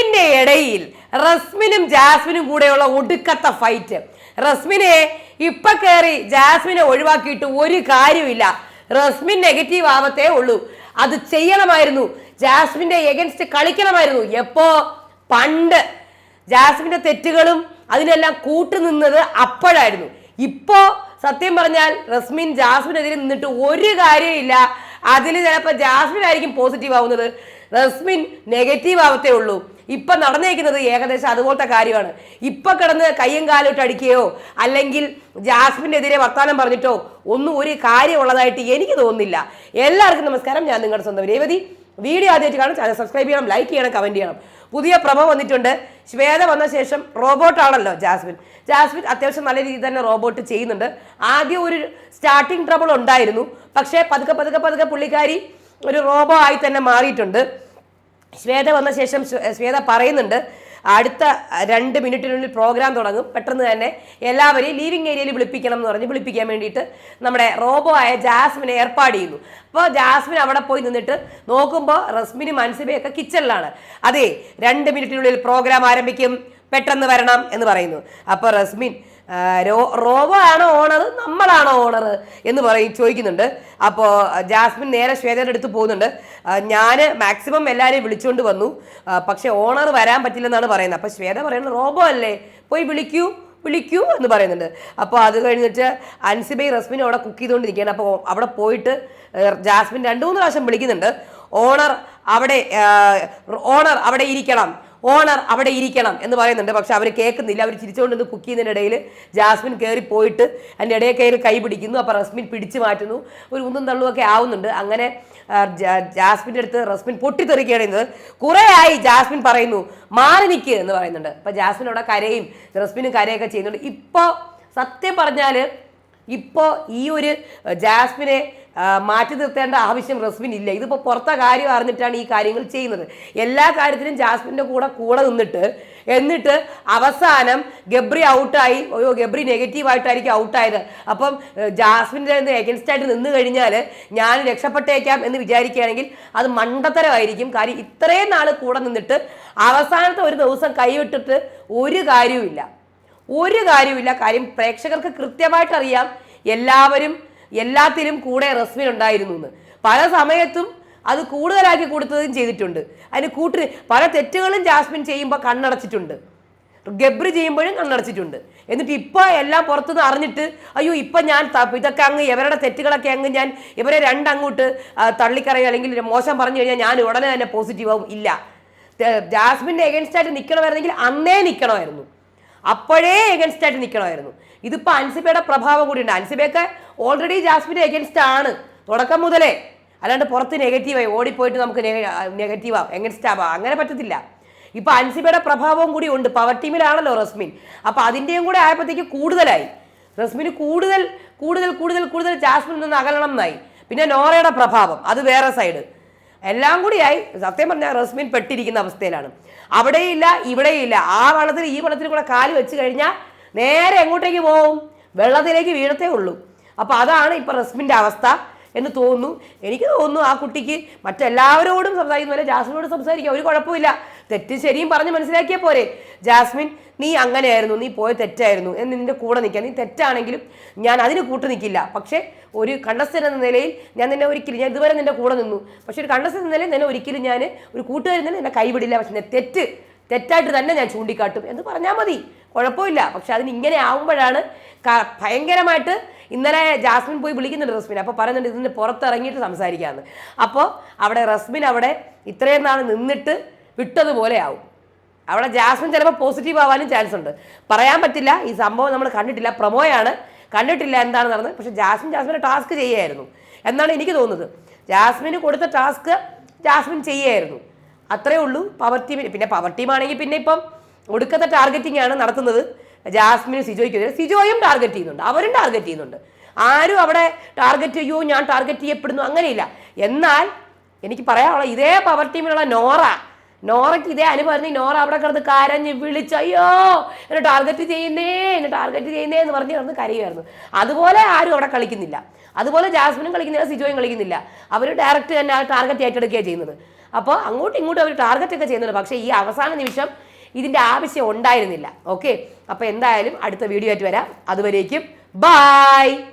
തിരക്കിന്റെ ഇടയിൽ റസ്മിനും ജാസ്മിനും കൂടെയുള്ള ഒടുക്കത്തെ ഫൈറ്റ് റസ്മിനെ ഇപ്പൊ കയറി ജാസ്മിനെ ഒഴിവാക്കിയിട്ട് ഒരു കാര്യമില്ല റസ്മിൻ നെഗറ്റീവ് ആവത്തേ ഉള്ളൂ. അത് ചെയ്യണമായിരുന്നു. ജാസ്മിന്റെ എഗൻസ്റ്റ് കളിക്കണമായിരുന്നു. എപ്പോ? പണ്ട്. ജാസ്മിന്റെ തെറ്റുകളും അതിനെല്ലാം കൂട്ടുനിന്നത് അപ്പോഴായിരുന്നു. ഇപ്പോ സത്യം പറഞ്ഞാൽ റസ്മിൻ ജാസ്മിനെതിരെ നിന്നിട്ട് ഒരു കാര്യമില്ല അതിൽ ചിലപ്പോൾ ജാസ്മിൻ ആയിരിക്കും പോസിറ്റീവ് ആവുന്നത്. റസ്മിൻ നെഗറ്റീവ് ആവത്തേ ഉള്ളൂ. ഇപ്പൊ നടന്നേക്കുന്നത് ഏകദേശം അതുപോലത്തെ കാര്യമാണ്. ഇപ്പൊ കിടന്ന് കയ്യും കാലോട്ട് അടിക്കുകയോ അല്ലെങ്കിൽ ജാസ്മിനെതിരെ വർത്താനം പറഞ്ഞിട്ടോ ഒന്നും ഒരു കാര്യമുള്ളതായിട്ട് എനിക്ക് തോന്നുന്നില്ല. എല്ലാവർക്കും നമസ്കാരം. ഞാൻ നിങ്ങളുടെ സ്വന്തം രേവതി. വീഡിയോ ആദ്യമായിട്ട് കാണും. ചാനൽ സബ്സ്ക്രൈബ് ചെയ്യണം ലൈക്ക് ചെയ്യണം കമന്റ് ചെയ്യണം. പുതിയ പ്രഭ വന്നിട്ടുണ്ട്. ശ്വേത വന്ന ശേഷം റോബോട്ടാണല്ലോ ജാസ്മിൻ. ജാസ്മിൻ അത്യാവശ്യം നല്ല രീതിയിൽ തന്നെ റോബോട്ട് ചെയ്യുന്നുണ്ട്. ആദ്യം ഒരു സ്റ്റാർട്ടിങ് ട്രബിൾ ഉണ്ടായിരുന്നു. പക്ഷേ പതുക്കെ പതുക്കെ പതുക്കെ പുള്ളിക്കാരി ഒരു റോബോ ആയി തന്നെ മാറിയിട്ടുണ്ട്. ശ്വേത വന്ന ശേഷം ശ്വ- ശ്വേത പറയുന്നുണ്ട് അടുത്ത രണ്ട് മിനിറ്റിനുള്ളിൽ പ്രോഗ്രാം തുടങ്ങും. പെട്ടെന്ന് തന്നെ എല്ലാവരെയും ലീവിംഗ് ഏരിയയിൽ വിളിപ്പിക്കണം എന്ന് പറഞ്ഞ് വിളിപ്പിക്കാൻ വേണ്ടിയിട്ട് നമ്മുടെ റോബോ ആയ ജാസ്മിനെ ഏർപ്പാട് ചെയ്യുന്നു. അപ്പോൾ ജാസ്മിൻ അവിടെ പോയി നിന്നിട്ട് നോക്കുമ്പോൾ റസ്മിനും അൻസിബയൊക്കെ കിച്ചണിലാണ് അതെ രണ്ട് മിനിറ്റിനുള്ളിൽ പ്രോഗ്രാം ആരംഭിക്കും. പെട്ടെന്ന് വരണം എന്ന് പറയുന്നു. അപ്പോൾ റസ്മിൻ രോ റോബോ ആണോ ഓണർ? നമ്മളാണോ ഓണർ? എന്ന് പറയും ചോദിക്കുന്നുണ്ട്. അപ്പോൾ ജാസ്മിൻ നേരെ ശ്വേതയുടെ അടുത്ത് പോകുന്നുണ്ട്. ഞാൻ മാക്സിമം എല്ലാവരെയും വിളിച്ചുകൊണ്ട് വന്നു. പക്ഷേ ഓണർ വരാൻ പറ്റില്ലെന്നാണ് പറയുന്നത്. അപ്പോൾ ശ്വേത പറയുന്നത് റോബോ അല്ലേ? പോയി വിളിക്കൂ വിളിക്കൂ എന്ന് പറയുന്നുണ്ട്. അപ്പോൾ അത് കഴിഞ്ഞിട്ട് അൻസിബൈ റസ്മിനും അവിടെ കുക്ക് ചെയ്തുകൊണ്ടിരിക്കുകയാണ്. അപ്പോൾ അവിടെ പോയിട്ട് ജാസ്മിൻ രണ്ട് മൂന്ന് പ്രാവശ്യം വിളിക്കുന്നുണ്ട്. ഓണർ അവിടെ ഓണർ അവിടെ ഇരിക്കണം. ഓണർ അവിടെ ഇരിക്കണം എന്ന് പറയുന്നുണ്ട്. പക്ഷെ അവർ കേൾക്കുന്നില്ല. അവർ ചിരിച്ചുകൊണ്ട് കുക്ക് ചെയ്യുന്നതിനിടയിൽ ജാസ്മിൻ കയറി പോയിട്ട് അതിന്റെ ഇടയിൽ കയറി കൈ പിടിക്കുന്നു. അപ്പോൾ റസ്മിൻ പിടിച്ചു മാറ്റുന്നു. ഒരു ഉന്തും തള്ളുമൊക്കെ ആവുന്നുണ്ട്. അങ്ങനെ ജാസ്മിന്റെ അടുത്ത് റസ്മിൻ പൊട്ടിത്തെറിക്കുകയാണ് കുറേ ആയി ജാസ്മിൻ പറയുന്നു മാറി നിൽക്കുക എന്ന് പറയുന്നുണ്ട്. അപ്പോൾ ജാസ്മിൻ അവിടെ കരയും റസ്മിനും കരയൊക്കെ ചെയ്യുന്നുണ്ട്. ഇപ്പോൾ സത്യം പറഞ്ഞാൽ ഇപ്പോൾ ഈ ഒരു ജാസ്മിനെ മാറ്റി നിർത്തേണ്ട ആവശ്യം റസ്മിൻ ഇല്ല. ഇതിപ്പോൾ പുറത്തെ കാര്യം അറിഞ്ഞിട്ടാണ് ഈ കാര്യങ്ങൾ ചെയ്യുന്നത്. എല്ലാ കാര്യത്തിലും ജാസ്മിന്റെ കൂടെ കൂടെ നിന്നിട്ട് എന്നിട്ട് അവസാനം ഗബ്രി ഔട്ടായി അയ്യോ ഗബ്രി നെഗറ്റീവായിട്ടായിരിക്കും ഔട്ടായത് അപ്പം ജാസ്മിന്റെ എഗൻസ്റ്റ് ആയിട്ട് നിന്ന് കഴിഞ്ഞാൽ ഞാൻ രക്ഷപ്പെട്ടേക്കാം എന്ന് വിചാരിക്കുകയാണെങ്കിൽ അത് മണ്ടത്തരമായിരിക്കും. കാര്യം ഇത്രയും നാൾ കൂടെ നിന്നിട്ട് അവസാനത്തെ ഒരു ദിവസം കൈവിട്ടിട്ട് ഒരു കാര്യവുമില്ല. ഒരു കാര്യവുമില്ല. കാര്യം പ്രേക്ഷകർക്ക് കൃത്യമായിട്ടറിയാം. എല്ലാവരും എല്ലാത്തിലും കൂടെ റസ്മിൻ ഉണ്ടായിരുന്നു എന്ന്. പല സമയത്തും അത് കൂടുതലാക്കി കൊടുത്തതും ചെയ്തിട്ടുണ്ട്. അതിന് കൂട്ടിന് പല തെറ്റുകളും ജാസ്മിൻ ചെയ്യുമ്പോൾ കണ്ണടച്ചിട്ടുണ്ട്. ഗബ്രി ചെയ്യുമ്പോഴും കണ്ണടച്ചിട്ടുണ്ട്. എന്നിട്ട് ഇപ്പോൾ എല്ലാം പുറത്തുനിന്ന് അറിഞ്ഞിട്ട് അയ്യോ ഇപ്പം ഞാൻ ഇതൊക്കെ അങ്ങ് ഇവരുടെ തെറ്റുകളൊക്കെ അങ്ങ് ഞാൻ ഇവരെ രണ്ടങ്ങോട്ട് തള്ളിക്കറയോ അല്ലെങ്കിൽ മോശം പറഞ്ഞു കഴിഞ്ഞാൽ ഞാൻ ഉടനെ തന്നെ പോസിറ്റീവ് ആവും. ഇല്ല. ജാസ്മിന്റെ എഗൻസ്റ്റ് ആയിട്ട് നിൽക്കണമായിരുന്നെങ്കിൽ അന്നേ നിൽക്കണമായിരുന്നു അപ്പോഴേ എഗൻസ്റ്റ് ആയിട്ട് നിൽക്കണമായിരുന്നു ഇതിപ്പോൾ അൻസിബയുടെ പ്രഭാവം കൂടി ഉണ്ട് അൻസിബയൊക്കെ ഓൾറെഡി ജാസ്മിന്റെ എഗൻസ്റ്റ് ആണ്. തുടക്കം മുതലേ. അല്ലാണ്ട് പുറത്ത് നെഗറ്റീവായി ഓടിപ്പോയിട്ട് നമുക്ക് നെഗറ്റീവ് ആവാം. എഗൻസ്റ്റ് ആവാം. അങ്ങനെ പറ്റത്തില്ല. ഇപ്പൊ അൻസിബയുടെ പ്രഭാവവും കൂടി ഉണ്ട്. പവർ ടീമിലാണല്ലോ റസ്മിൻ. അപ്പോൾ അതിന്റെയും കൂടെ ആയപ്പോഴത്തേക്ക് കൂടുതലായി. റസ്മിന് കൂടുതൽ കൂടുതൽ കൂടുതൽ കൂടുതൽ ജാസ്മിൻ നിന്ന് അകലണം എന്നായി. പിന്നെ നോറയുടെ പ്രഭാവം. അത് വേറെ സൈഡ് എല്ലാം കൂടിയായി സത്യം പറഞ്ഞാൽ റസ്മിൻ പെട്ടിരിക്കുന്ന അവസ്ഥയിലാണ്. അവിടെയില്ല ഇവിടെയില്ല. ആ വള്ളത്തിൽ ഈ വള്ളത്തിൽ കൂടെ കാൽ വെച്ച് കഴിഞ്ഞാൽ നേരെ എങ്ങോട്ടേക്ക് പോവും? വെള്ളത്തിലേക്ക് വീഴത്തേ ഉള്ളൂ. അപ്പോൾ അതാണ് ഇപ്പോൾ റസ്മിന്റെ അവസ്ഥ. എന്ന് തോന്നുന്നു. എനിക്ക് തോന്നുന്നു ആ കുട്ടിക്ക് മറ്റെല്ലാവരോടും സംസാരിക്കുന്ന പോലെ ജാസ്മിനോട് സംസാരിക്കാം. ഒരു കുഴപ്പമില്ല തെറ്റ് ശരിയും പറഞ്ഞ് മനസ്സിലാക്കിയാൽ പോരെ. ജാസ്മിൻ നീ അങ്ങനെയായിരുന്നു. നീ പോയ തെറ്റായിരുന്നു. എന്ന് നിന്റെ കൂടെ നിൽക്കാം. നീ തെറ്റാണെങ്കിലും ഞാൻ അതിന് കൂട്ടു നിൽക്കില്ല. പക്ഷേ ഒരു കണ്ടസ്റ്റൻ എന്ന നിലയിൽ ഞാൻ നിന്നെ ഒരിക്കലും ഞാൻ ഇതുവരെ നിന്റെ കൂടെ നിന്നു. പക്ഷേ ഒരു കണ്ടസ്റ്റൻ എന്ന നിലയിൽ നിന്നെ ഒരിക്കലും ഞാൻ ഒരു കൂട്ടുകാരിൽ നിന്ന് എന്നെ കൈവിടില്ല. പക്ഷെ തെറ്റ് തെറ്റായിട്ട് തന്നെ ഞാൻ ചൂണ്ടിക്കാട്ടും. എന്ന് പറഞ്ഞാൽ മതി. കുഴപ്പമില്ല. പക്ഷെ അതിന് ഇങ്ങനെ ആവുമ്പോഴാണ് ഭയങ്കരമായിട്ട് ഇന്നലെ ജാസ്മിൻ പോയി വിളിക്കുന്നുണ്ട് റസ്മിൻ അപ്പോൾ പറയുന്നുണ്ട് ഇതിന് പുറത്തിറങ്ങിയിട്ട് സംസാരിക്കാമെന്ന് അപ്പോൾ അവിടെ റസ്മിൻ അവിടെ ഇത്രയും നാൾ നിന്നിട്ട് വിട്ടതുപോലെ ആവും അവിടെ ജാസ്മിൻ ചിലപ്പോൾ പോസിറ്റീവ് ആവാനും ചാൻസ് ഉണ്ട്. പറയാൻ പറ്റില്ല ഈ സംഭവം നമ്മൾ കണ്ടിട്ടില്ല. പ്രമോയാണ്. കണ്ടിട്ടില്ല എന്താണ് നടന്നത് പക്ഷേ ജാസ്മിൻ ജാസ്മിന്റെ ടാസ്ക് ചെയ്യായിരുന്നു. എന്നാണ് എനിക്ക് തോന്നുന്നത്. ജാസ്മിന് കൊടുത്ത ടാസ്ക് ജാസ്മിൻ ചെയ്യായിരുന്നു. അത്രേ ഉള്ളൂ. പവർ ടീമിന് പിന്നെ പവർ ടീമാണെങ്കിൽ പിന്നെ ഇപ്പം ഒടുക്കത്തെ ടാർഗറ്റിംഗ് ആണ് നടത്തുന്നത്. ജാസ്മിനും സിജോയ്ക്കും സിജോയും ടാർഗറ്റ് ചെയ്യുന്നുണ്ട്. അവരും ടാർഗറ്റ് ചെയ്യുന്നുണ്ട്. ആരും അവിടെ ടാർഗറ്റ് ചെയ്യൂ ഞാൻ ടാർഗറ്റ് ചെയ്യപ്പെടുന്നു അങ്ങനെയില്ല. എന്നാൽ എനിക്ക് പറയാനുള്ള ഇതേ പവർ ടീമിലുള്ള നോറ നോറയ്ക്ക് ഇതേ അനുഭവം നോറ അവിടെ കിടന്ന് കരഞ്ഞ് വിളിച്ച് അയ്യോ എന്നെ ടാർഗറ്റ് ചെയ്യുന്നേ എന്നെ ടാർഗറ്റ് ചെയ്യുന്നേ എന്ന് പറഞ്ഞ് കിടന്ന് കരയുമായിരുന്നു. അതുപോലെ ആരും അവിടെ കളിക്കുന്നില്ല. അതുപോലെ ജാസ്മിനും കളിക്കുന്നില്ല സിജോയും കളിക്കുന്നില്ല. അവർ ഡയറക്റ്റ് തന്നെ ടാർഗറ്റ് ഏറ്റെടുക്കുകയാണ് ചെയ്യുന്നത്. അപ്പോൾ അങ്ങോട്ടും ഇങ്ങോട്ടും അവർ ടാർഗറ്റ് ഒക്കെ ചെയ്യുന്നുണ്ട്. പക്ഷേ ഈ അവസാന നിമിഷം ഇതിന്റെ ആവശ്യം ഉണ്ടായിരുന്നില്ല. ഓക്കെ അപ്പോൾ എന്തായാലും അടുത്ത വീഡിയോ ആയിട്ട് വരാം. അതുവരേക്കും ബായ്